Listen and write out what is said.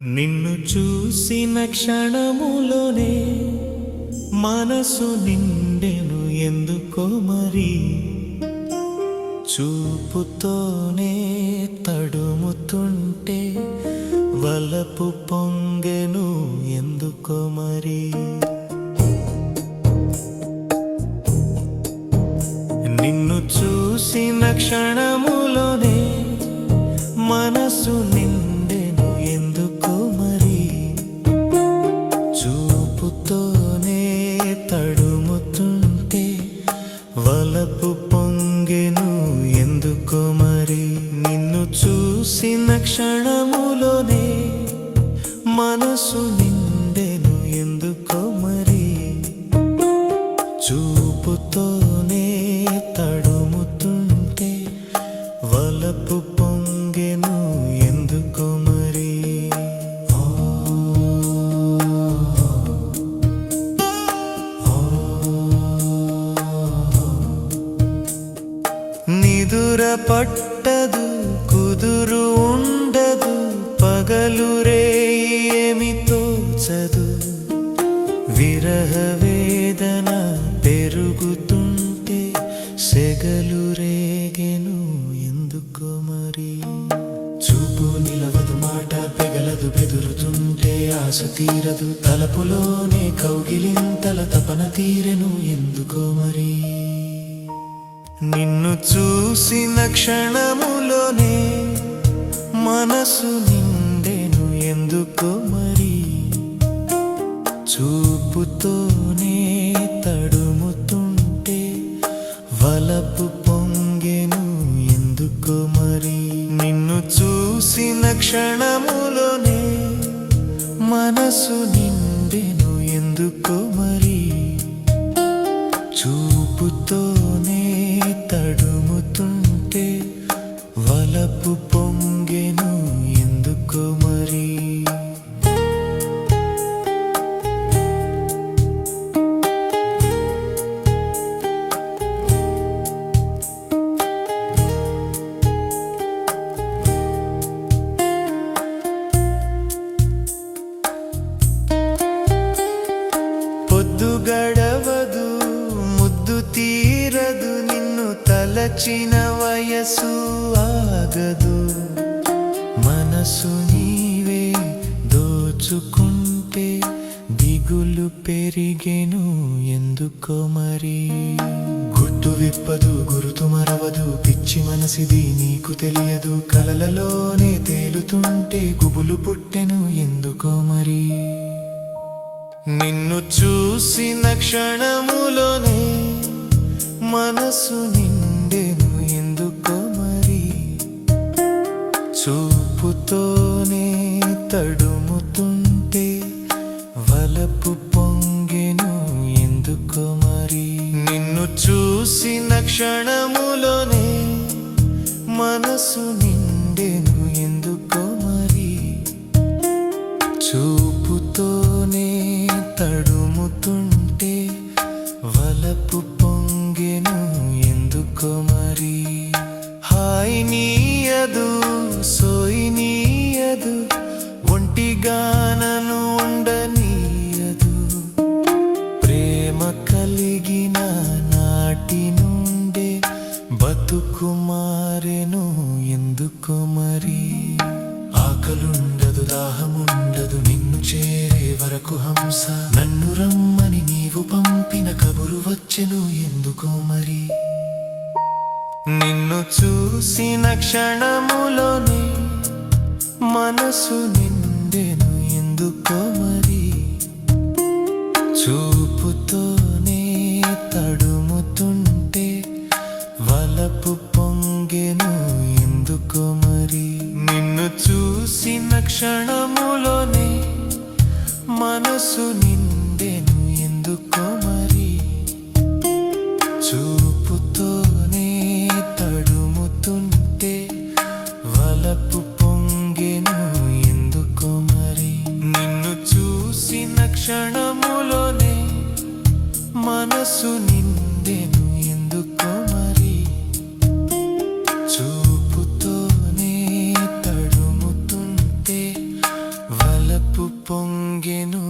నిన్ను చూసిన క్షణములోనే మనసు నిండెను ఎందుకో మరి? చూపుతోనే తడుముతుంటే వలపు పొంగెను ఎందుకో మరి? నిన్ను చూసిన క్షణము క్షణములోనే మనసు నిండెను ఎందుకో మరి? చూపుతోనే తడుముతుంటే వలపు పొంగెను ఎందుకో మరి? నిదుర పట్టదు కుదురు ఉండదు పగలు రేమి తోచదు. విరహ వేదన పెరుగుతుంటే సెగలు రేగెను ఎందుకో మరి? చూపు నిలవదు మాట పెగలదు బెదురుతుంటే ఆశ తీరదు. తలపులోనే కౌగిలింతల తపన తీరెను ఎందుకో మరి? నిన్ను చూసిన క్షణములోనే మనసు నిండెను ఎందుకో మరి? చూపుతోనే తడుముతుంటే వలపు పొంగెను ఎందుకో మరి? నిన్ను చూసిన క్షణములోనే మనసు నిండెను ఎందుకో మరి? చూపుతోనే తలచిన వయసు ఆగదు. మనసు నీవే దోచుకుంటే దిగులు పెరిగెను ఎందుకో మరి? గుట్టు విప్పదు గురుతు మరవదు పిచ్చి మనసిది నీకు తెలియదు. కలలలోనే తేలుతుంటే గుబులు పుట్టెను ఎందుకో మరి? నిన్ను చూసిన క్షణములోనే మనసుని నిండెను ఎందుకో మరి? చూపుతోనే తడుముతుంటే వలపు పొంగెను ఎందుకో మరి? నిన్ను చూసిన క్షణములో బతుకు మారెను? ఎందుకు మరి? ఆకలుండదు దాహముండదు నిన్ను చేరే వరకు హంస. నన్ను రమ్మని నీవు పంపిన కబురు వచ్చెను ఎందుకో మరి? నిన్ను చూసిన క్షణములోనే మనసు నిండెను ఎందుకో మరి? మనసు నిండెను ఎందుకో మరి? చూపుతోనే తడుముతుంటే వలపు పొంగెను ఎందుకో మరి? నిన్ను చూసిన క్షణములోనే మనసు నిండెను ఎందుకో మరి? చూపుతోనే తడుముతుంటే వలపు పొంగెను